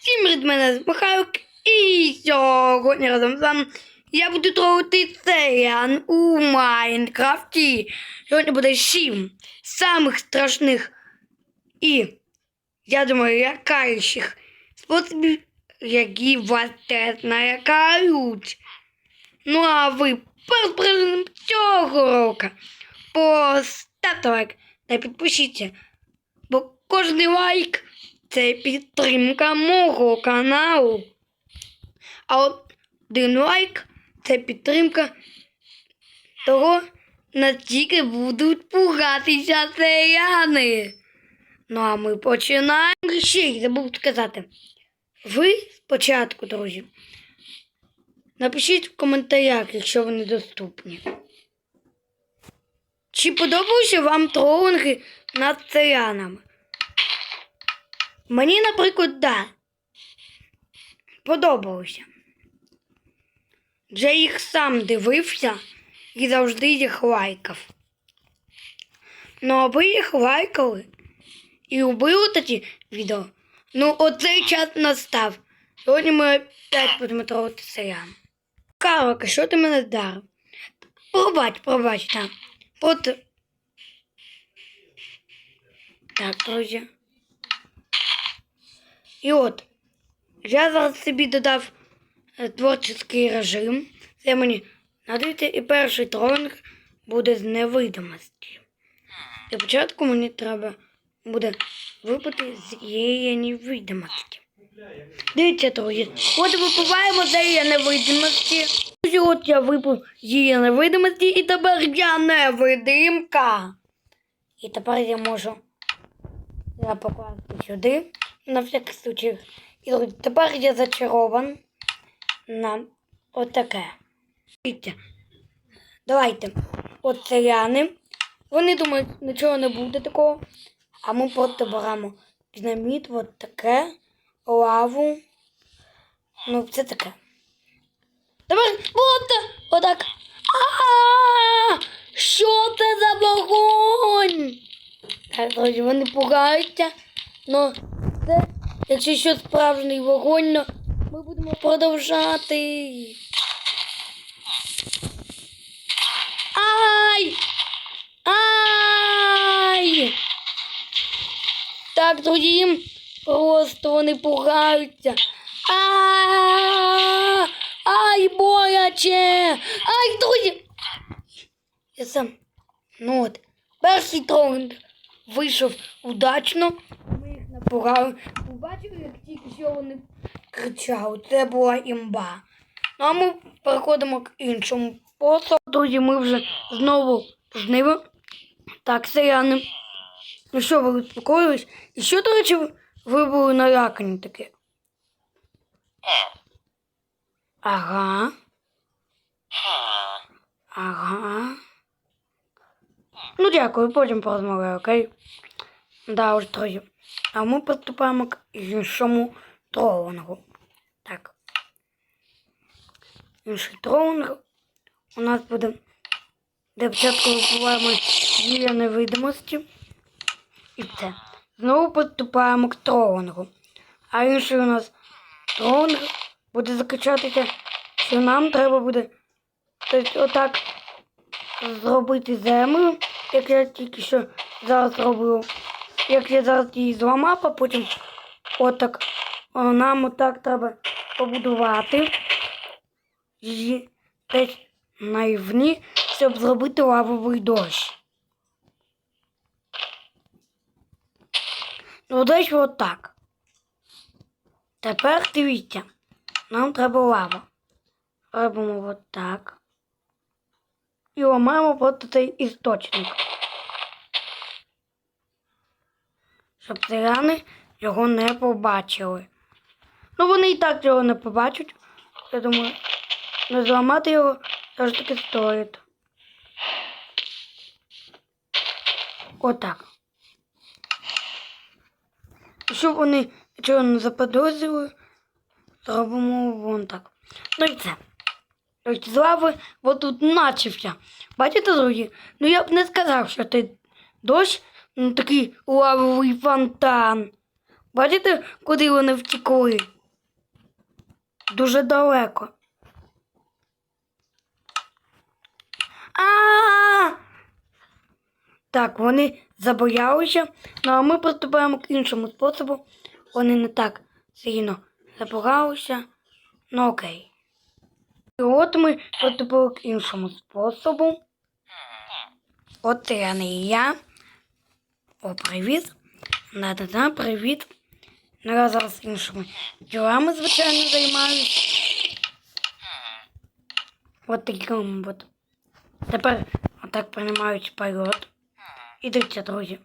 Всім від мене Михайлик і сьогодні разом з вами я буду трогати селян у Майнкрафті. Сьогодні буде сім самих страшних і, я думаю, лякаючих способів, які вас теж налякають. Ну а ви перед переглядом цього року поставте лайк та підпишіться, бо кожний лайк це підтримка мого каналу. А один лайк це підтримка того, наскільки будуть пугатися селяни. Ну а ми починаємо. Ще й забув сказати. Ви спочатку, друзі, напишіть в коментарях, якщо вони доступні. Чи подобаються вам тролинги над селянами? Мені, наприклад, да. Подобалося. Вже їх сам дивився і завжди їх лайкав. Ну, аби їх лайкали і любили такі відео. Ну, оцей час настав. Сьогодні ми опять будемо трогати селян. Карлика, що ти мене вдарив? Пробач, пробач, так. От. Так, друзі. І от, я зараз собі додав е, творчий режим. Це мені надайте, і перший тролинг буде з невидимості. Для початку мені треба буде випити з її невидимості. Дивіться, друзі, от випиваємо з її невидимості. Друзі, От я випив з її невидимості, і тепер я невидимка. І тепер я можу я сюди на всякий случай. І тепер я зачарован на отаке. Давайте. От селяни. Вони думають, нічого не буде такого. А ми просто беремо динаміт, от таке, лаву. Ну, це таке. Тепер от, отак. А! Що це за вогонь? Вони пугаються. Но якщо що справжній вогонь, но ми будемо продовжати. Ай! Ай! Так, друзі, просто вони пугаються. А! Ай, боляче! Ай, друзі! Я сам. Ну от, перший тролинг вийшов удачно. Ви бачили, як тільки що вони кричали. Це була імба. Ну а ми переходимо к іншому посаду. Друзі, ми вже знову ними. Так, селяни. Ну що, ви успокоїлись? І що, до речі, ви- були налякані таке? Ага. Ага. Ну, дякую, потім порозмовляю, окей? Да, уж друзі. А ми приступаємо к іншому тролингу. Так. Інший тролинг у нас буде. Де спочатку випливаємо дія невидимості. І все. Знову приступаємо к тролингу. А інший у нас тролинг буде закачатися, що нам треба буде тобто, отак зробити землю, як я тільки що зараз робив. Як я зараз її зламав, а потім отак нам отак треба побудувати її десь на рівні, щоб зробити лавовий дощ. Ну, десь отак. Тепер дивіться, нам треба лава. Робимо отак. І ламаємо просто цей істочник. Щоб селяни його не побачили. Ну вони і так його не побачать. Я думаю, не зламати його все таки стоїть. Отак. Щоб вони нічого не заподозрили, зробимо вон так. Ну і це. З лави отут начався. Бачите, друзі? Ну я б не сказав, що це дощ, такий лавовий фонтан. Бачите, куди вони втекли? Дуже далеко. А! Так, вони забоялися, ну а ми поступаємо к іншому способу. Вони не так сильно забоялися. Ну окей. І от ми поступили к іншому способу. От не я. О, привіт. Да-да-да, привіт. Ну, я зараз іншими ділами, звичайно, займаюсь. От таким от. Тепер отак приймають польот. І дивіться, друзі.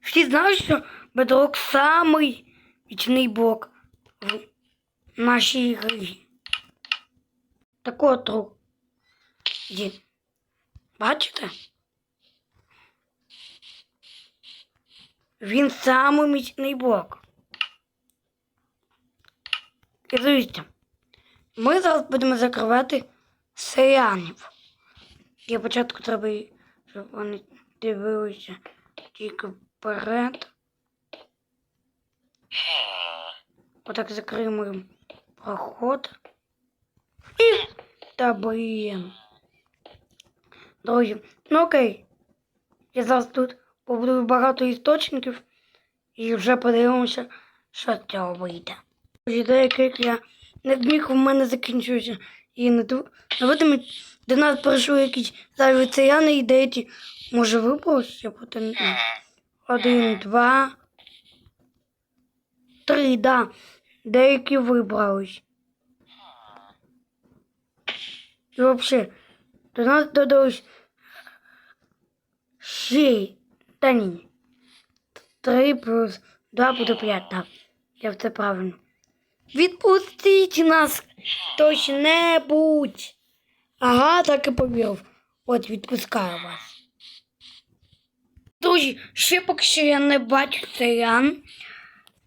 Всі знають, що бедрок самий вічний блок в нашій грі. Так от, друзі. Бачите? Він самий міцний блок. І дивіться, ми зараз будемо закривати селянів. Для початку треба, щоб вони дивилися тільки вперед. Отак закриємо проход. І та блін. Друзі, ну окей. Я зараз тут побудую багато істочників і вже подивимося, що з цього вийде. Деяких я не зміг в мене закінчується. І не видимо, до нас прийшли якісь зайві ціяни і деякі, може, вибралися потім. Один, два, три, да. Деякі вибрались. І взагалі, до нас додалось ще, та ні. Три плюс два буде п'ять, так. Я все правильно. Відпустіть нас хтось-небудь. Ага, так і повірив. От відпускаю вас. Друзі, ще поки що я не бачу селян.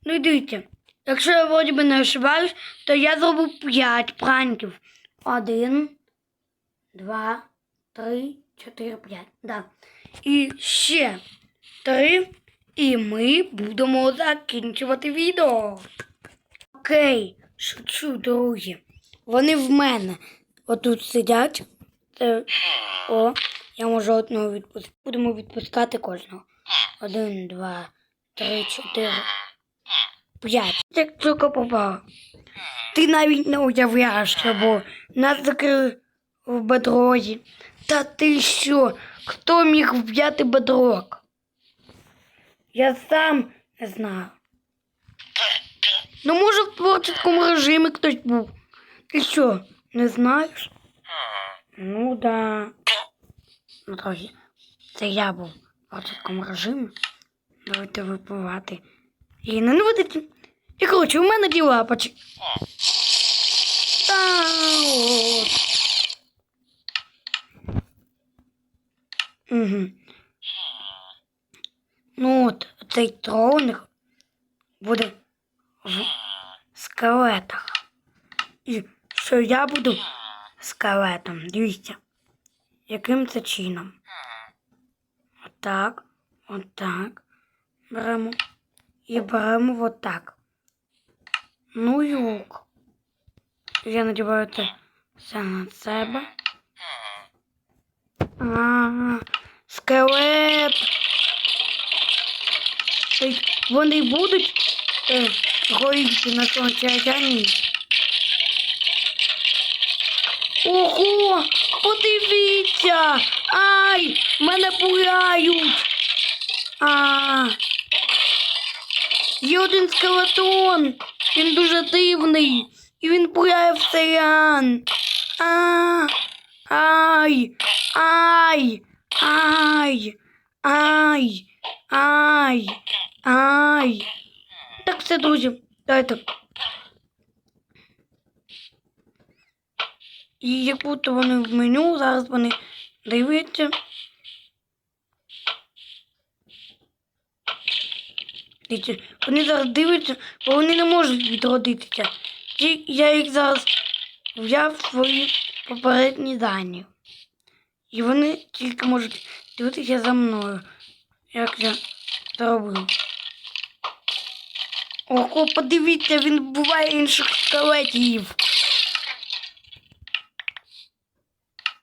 Ну дивіться, якщо я вроді би не ошибаюсь, то я зробив 5 пранків. Один, два, три, чотири, п'ять. Да. І ще три. І ми будемо закінчувати відео. Окей, шучу, друзі. Вони в мене отут сидять. Це... О, я можу одного відпустити. Будемо відпускати кожного. Один, два, три, чотири, п'ять. Як тільки попав. Ти навіть не уявляєш, було. Нас закрили в бедрозі. Та ти що? Хто міг вб'яти бедрок? Я сам не знаю. Ну, може, в творческому режимі хтось був. Ти що, не знаєш? Ну да. Ну, трохи. Це я був в творческому режимі. Давайте випивати. І не наводити. І коротше, у мене діла. Та от. Угу. Ну от, цей троник буде в скелетах. І що я буду скелетом. Дивіться, яким це чином. Отак, отак. Беремо. І беремо отак. Ну ок. Я надіваю це все на себе. А, скелет. Вони будуть е, горіти на сонці, а я ні. Ого! Подивіться! Ай! Мене пуляють! А. Є один скелетон. Він дуже дивний. І він пуляє в селян. А. Ай! Ай! Ай! Ай! Ай! Ай! Так, все, друзі. Давайте. І як будто вони в меню, зараз вони дивляться. Дивіться, вони зараз дивляться, бо вони не можуть відродитися. Я їх зараз взяв свої попередні дані. І вони тільки можуть дивитися за мною. Як я зробив. Ого, подивіться, він буває інших скелетів.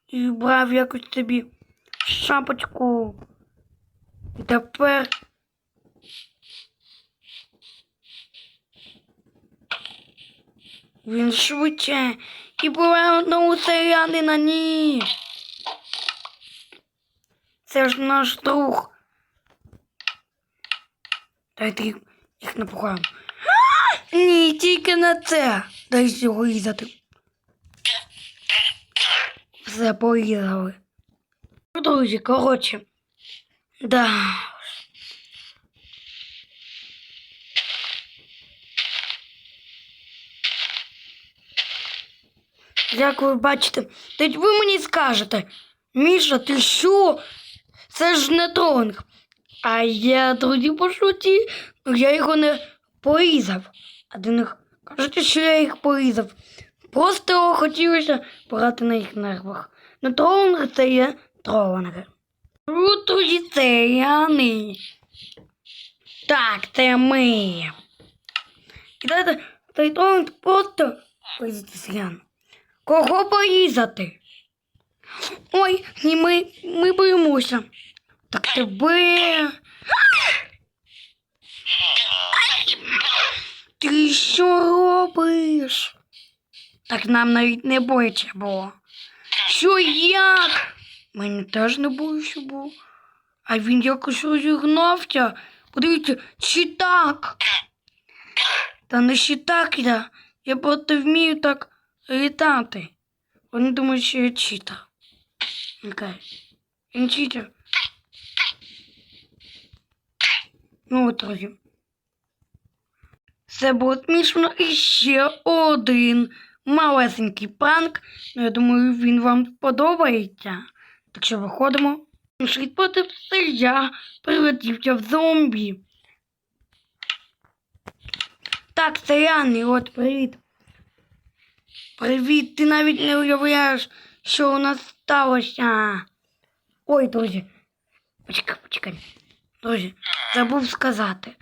І брав якось собі шапочку. І тепер. Він швидше і буває одного селянина, ні. Це ж наш друг. Дайте їх, їх. Ні, тільки на це. Дай його різати. Все порізали. Ну, Друзі, коротше. Да. Як ви бачите, тоді ви мені скажете, Міша, ти що? Це ж не тронг. А я тоді по суті, ну, я його не порізав. А до них кажете, що я їх порізав. Просто хотілося пограти на їх нервах. Ну, тронг це є тронги. Ну, це я не. Так, це ми. І цей тронг просто порізати селян. Кого порізати? Ой, ні, ми, ми боїмося. Так тебе. Ти що робиш? Так нам навіть не боїться було. Що як? Мені теж не боїться було. А він якось розігнався. Подивіться, чи так? Та не ще так я. Я просто вмію так літати. Вони думають, що я читер. Окей. Він читер. Ну от, друзі. Це було смішно і ще один малесенький пранк. Ну, я думаю, він вам сподобається. Так що виходимо. Слід все я прилетівся в зомбі. Так, Саяни, от привіт. Привіт, ти навіть не уявляєш, що у нас сталося. Ой, друзі. Почекай, почекай. Друзі, забув сказати.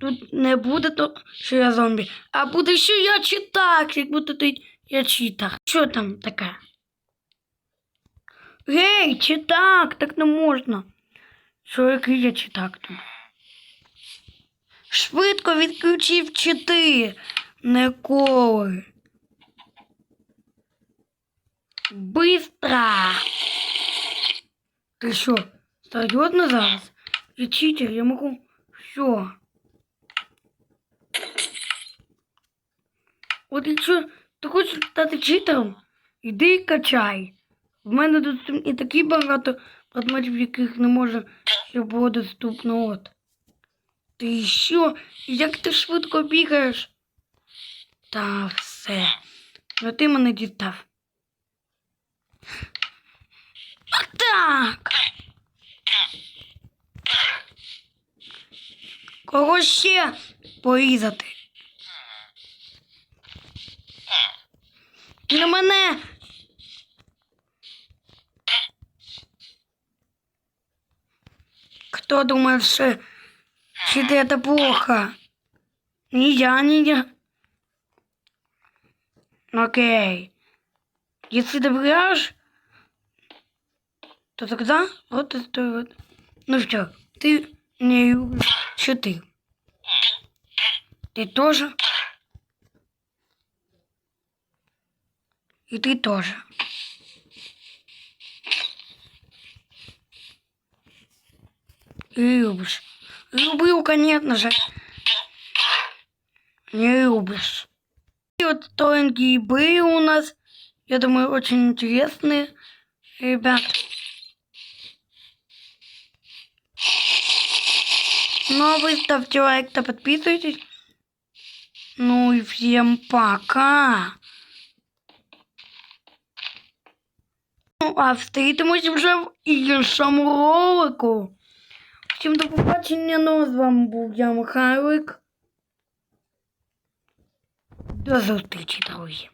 Тут не буде то, що я зомбі, а буде, що я читак, як буде тут я читак. Що там таке? Гей, читак, так не можна. Що який я читак тут? Швидко відключив чити. Ніколи. Быстро! Ти що, серйозно зараз? Я читер, я можу. Все. От якщо ти хочеш стати читером, іди і качай. В мене тут і такі багато предметів, яких не може було доступно. От. Ти що? Як ти швидко бігаєш? Та все. Ну ти мене дістав. А Кого ще порізати? Не мене. Кто думает, что что это плохо? Не я, не я. Окей. Если ты врешь, то тогда вот это вот. Ну все, ты не любишь щиты. Ты тоже. И ты тоже. И любишь. Люблю, конечно же. Не любишь. И вот тонкие были у нас. Я думаю, очень интересные. Ребят. Ну, а вы ставьте лайк, да подписывайтесь. Ну и всем пока. Ну, а встретимось вже в іншому ролику. Всім до побачення, ну з вами був я, Михайлик. До зустрічі, друзі.